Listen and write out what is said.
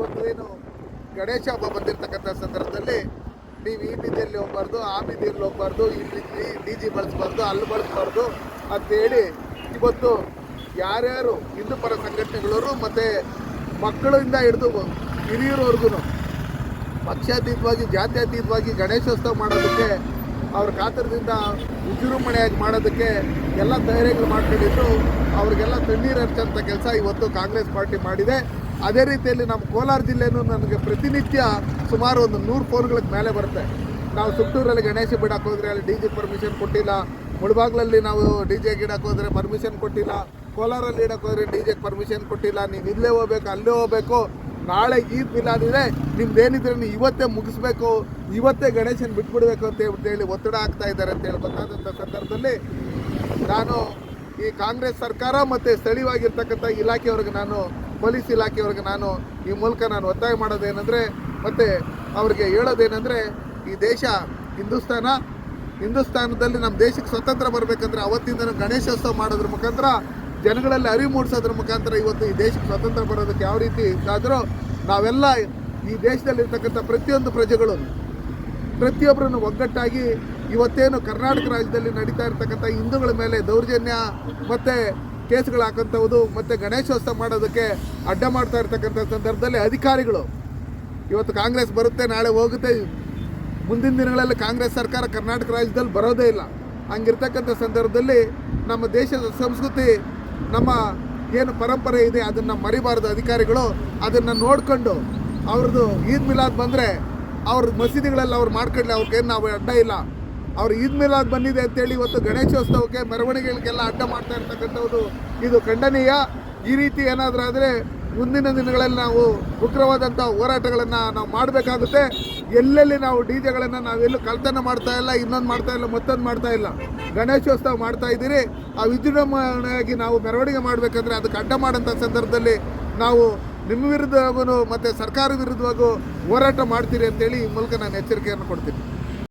ಇವತ್ತು ಏನು ಗಣೇಶ ಹಬ್ಬ ಬಂದಿರತಕ್ಕಂಥ ಸಂದರ್ಭದಲ್ಲಿ ನೀವು ಈ ಬೀದಿಯಲ್ಲಿ ಹೋಗ್ಬಾರ್ದು, ಆ ಬೀದಿಯಲ್ಲಿ ಹೋಗ್ಬಾರ್ದು ಇಲ್ಲಿ ಡಿ ಜಿ ಬಳಸ್ಬಾರ್ದು, ಅಲ್ಲಿ ಬಳಸ್ಬಾರ್ದು ಅಂತೇಳಿ ಇವತ್ತು ಯಾರ್ಯಾರು ಹಿಂದೂ ಪರ ಸಂಘಟನೆಗಳವರು ಮತ್ತು ಮಕ್ಕಳಿಂದ ಹಿಡಿದು ಹಿರಿಯರವರೆಗೂ ಪಕ್ಷಾತೀತವಾಗಿ, ಜಾತ್ಯತೀತವಾಗಿ ಗಣೇಶೋತ್ಸವ ಮಾಡೋದಕ್ಕೆ, ಅವ್ರ ಕಾತರದಿಂದ ವಿಜೃಂಭಣೆಯಾಗಿ ಮಾಡೋದಕ್ಕೆ ಎಲ್ಲ ತಯಾರಿಗಳು ಮಾಡ್ಕೊಂಡಿದ್ದು ಅವ್ರಿಗೆಲ್ಲ ತಣ್ಣೀರು ಹಚ್ಚಂಥ ಕೆಲಸ ಇವತ್ತು ಕಾಂಗ್ರೆಸ್ ಪಾರ್ಟಿ ಮಾಡಿದೆ. ಅದೇ ರೀತಿಯಲ್ಲಿ ನಮ್ಮ ಕೋಲಾರ ಜಿಲ್ಲೆನೂ ನನಗೆ ಪ್ರತಿನಿತ್ಯ ಸುಮಾರು ಒಂದು ನೂರು ಫೋನ್ಗಳಿಗೆ ಮೇಲೆ ಬರುತ್ತೆ. ನಾವು ಸುಟ್ಟೂರಲ್ಲಿ ಗಣೇಶ ಬಿಡಕ್ಕೆ ಹೋದರೆ ಅಲ್ಲಿ ಡಿ ಜೆ ಪರ್ಮಿಷನ್ ಕೊಟ್ಟಿಲ್ಲ. ಮುಳಬಾಗ್ಲಲ್ಲಿ ನಾವು ಡಿ ಜೆ ಗಿಡಕ್ಕೆ ಹೋದರೆ ಪರ್ಮಿಷನ್ ಕೊಟ್ಟಿಲ್ಲ. ಕೋಲಾರಲ್ಲಿ ಇಡಕ್ಕೆ ಹೋದರೆ ಡಿ ಜೆಗೆ ಪರ್ಮಿಷನ್ ಕೊಟ್ಟಿಲ್ಲ. ನೀವು ಇಲ್ಲೇ ಹೋಗ್ಬೇಕು, ಅಲ್ಲೇ ಹೋಗ್ಬೇಕು. ನಾಳೆ ಈದ್ ನಿಮ್ದು ನಿಮ್ದೇನಿದ್ರೆ ನೀವು ಇವತ್ತೇ ಮುಗಿಸ್ಬೇಕು. ಇವತ್ತೇ ಗಣೇಶನ ಬಿಟ್ಬಿಡ್ಬೇಕು ಅಂತ ಹೇಳಿ ಒತ್ತಡ ಆಗ್ತಾ ಇದ್ದಾರೆ ಅಂತ ಹೇಳಿ ಗೊತ್ತಾದಂಥ ಸಂದರ್ಭದಲ್ಲಿ ನಾನು ಈ ಕಾಂಗ್ರೆಸ್ ಸರ್ಕಾರ ಮತ್ತು ಸ್ಥಳೀಯವಾಗಿರ್ತಕ್ಕಂಥ ಇಲಾಖೆಯವ್ರಿಗೆ ನಾನು, ಪೊಲೀಸ್ ಇಲಾಖೆಯವ್ರಿಗೆ ನಾನು ಈ ಮೂಲಕ ನಾನು ಒತ್ತಾಯ ಮಾಡೋದೇನೆಂದರೆ, ಮತ್ತು ಅವ್ರಿಗೆ ಹೇಳೋದೇನೆಂದರೆ, ಈ ದೇಶ ಹಿಂದೂಸ್ತಾನ, ಹಿಂದೂಸ್ತಾನದಲ್ಲಿ ನಮ್ಮ ದೇಶಕ್ಕೆ ಸ್ವತಂತ್ರ ಬರಬೇಕಂದ್ರೆ ಅವತ್ತಿಂದ ಗಣೇಶೋತ್ಸವ ಮಾಡೋದ್ರ ಮುಖಾಂತರ, ಜನಗಳಲ್ಲಿ ಅರಿವು ಮೂಡಿಸೋದ್ರ ಮುಖಾಂತರ ಇವತ್ತು ಈ ದೇಶಕ್ಕೆ ಸ್ವತಂತ್ರ ಬರೋದಕ್ಕೆ ಯಾವ ರೀತಿ ಆದರೂ ನಾವೆಲ್ಲ ಈ ದೇಶದಲ್ಲಿರ್ತಕ್ಕಂಥ ಪ್ರತಿಯೊಂದು ಪ್ರಜೆಗಳು ಪ್ರತಿಯೊಬ್ಬರನ್ನು ಒಗ್ಗಟ್ಟಾಗಿ ಇವತ್ತೇನು ಕರ್ನಾಟಕ ರಾಜ್ಯದಲ್ಲಿ ನಡೀತಾ ಇರ್ತಕ್ಕಂಥ ಹಿಂದೂಗಳ ಮೇಲೆ ದೌರ್ಜನ್ಯ ಮತ್ತು ಕೇಸ್ಗಳು ಹಾಕಂಥದ್ದು ಮತ್ತು ಗಣೇಶೋತ್ಸವ ಮಾಡೋದಕ್ಕೆ ಅಡ್ಡ ಮಾಡ್ತಾ ಇರ್ತಕ್ಕಂಥ ಸಂದರ್ಭದಲ್ಲಿ ಅಧಿಕಾರಿಗಳು, ಇವತ್ತು ಕಾಂಗ್ರೆಸ್ ಬರುತ್ತೆ, ನಾಳೆ ಹೋಗುತ್ತೆ. ಮುಂದಿನ ದಿನಗಳಲ್ಲಿ ಕಾಂಗ್ರೆಸ್ ಸರ್ಕಾರ ಕರ್ನಾಟಕ ರಾಜ್ಯದಲ್ಲಿ ಬರೋದೇ ಇಲ್ಲ. ಹಂಗಿರ್ತಕ್ಕಂಥ ಸಂದರ್ಭದಲ್ಲಿ ನಮ್ಮ ದೇಶದ ಸಂಸ್ಕೃತಿ, ನಮ್ಮ ಏನು ಪರಂಪರೆ ಇದೆ, ಅದನ್ನು ಮರಿಬಾರದು ಅಧಿಕಾರಿಗಳು. ಅದನ್ನು ನೋಡಿಕೊಂಡು ಅವ್ರದ್ದು ಈದ್ ಮಿಲಾದ್ ಬಂದರೆ ಅವ್ರ ಮಸೀದಿಗಳಲ್ಲಿ ಅವ್ರು ಮಾಡ್ಕೊಳ್ಳಿ ಅವ್ರಿಗೇನು ನಾವು ಅಡ್ಡ ಇಲ್ಲ. ಅವ್ರು ಈದ್ ಮಿಲಾದ್ ಬಂದಿದೆ ಅಂತೇಳಿ ಇವತ್ತು ಗಣೇಶೋತ್ಸವಕ್ಕೆ ಮೆರವಣಿಗೆಗಳಿಗೆಲ್ಲ ಅಡ್ಡ ಮಾಡ್ತಾ ಇರ್ತಕ್ಕಂಥದ್ದು ಇದು ಖಂಡನೀಯ. ಈ ರೀತಿ ಏನಾದರೂ ಆದರೆ ಮುಂದಿನ ದಿನಗಳಲ್ಲಿ ನಾವು ಉಗ್ರವಾದಂಥ ಹೋರಾಟಗಳನ್ನು ನಾವು ಮಾಡಬೇಕಾಗುತ್ತೆ. ಎಲ್ಲೆಲ್ಲಿ ನಾವು ಡಿ ಜೆಗಳನ್ನು ನಾವೆಲ್ಲೂ ಕಳ್ತನ ಮಾಡ್ತಾ ಇಲ್ಲ, ಇನ್ನೊಂದು ಮಾಡ್ತಾ ಇಲ್ಲ, ಮತ್ತೊಂದು ಮಾಡ್ತಾ ಇಲ್ಲ, ಗಣೇಶೋತ್ಸವ ಮಾಡ್ತಾ ಇದ್ದೀರಿ. ಆ ವಿಜೃಂಭಣೆಯಾಗಿ ನಾವು ಮೆರವಣಿಗೆ ಮಾಡಬೇಕಂದ್ರೆ ಅದಕ್ಕೆ ಅಡ್ಡ ಮಾಡೋಂಥ ಸಂದರ್ಭದಲ್ಲಿ ನಾವು ನಿಮ್ಮ ವಿರುದ್ಧವಾಗೂ ಮತ್ತು ಸರ್ಕಾರ ವಿರುದ್ಧವಾಗೂ ಹೋರಾಟ ಮಾಡ್ತೀರಿ ಅಂತೇಳಿ ಈ ಮೂಲಕ ನಾನು ಎಚ್ಚರಿಕೆಯನ್ನು ಕೊಡ್ತೀನಿ.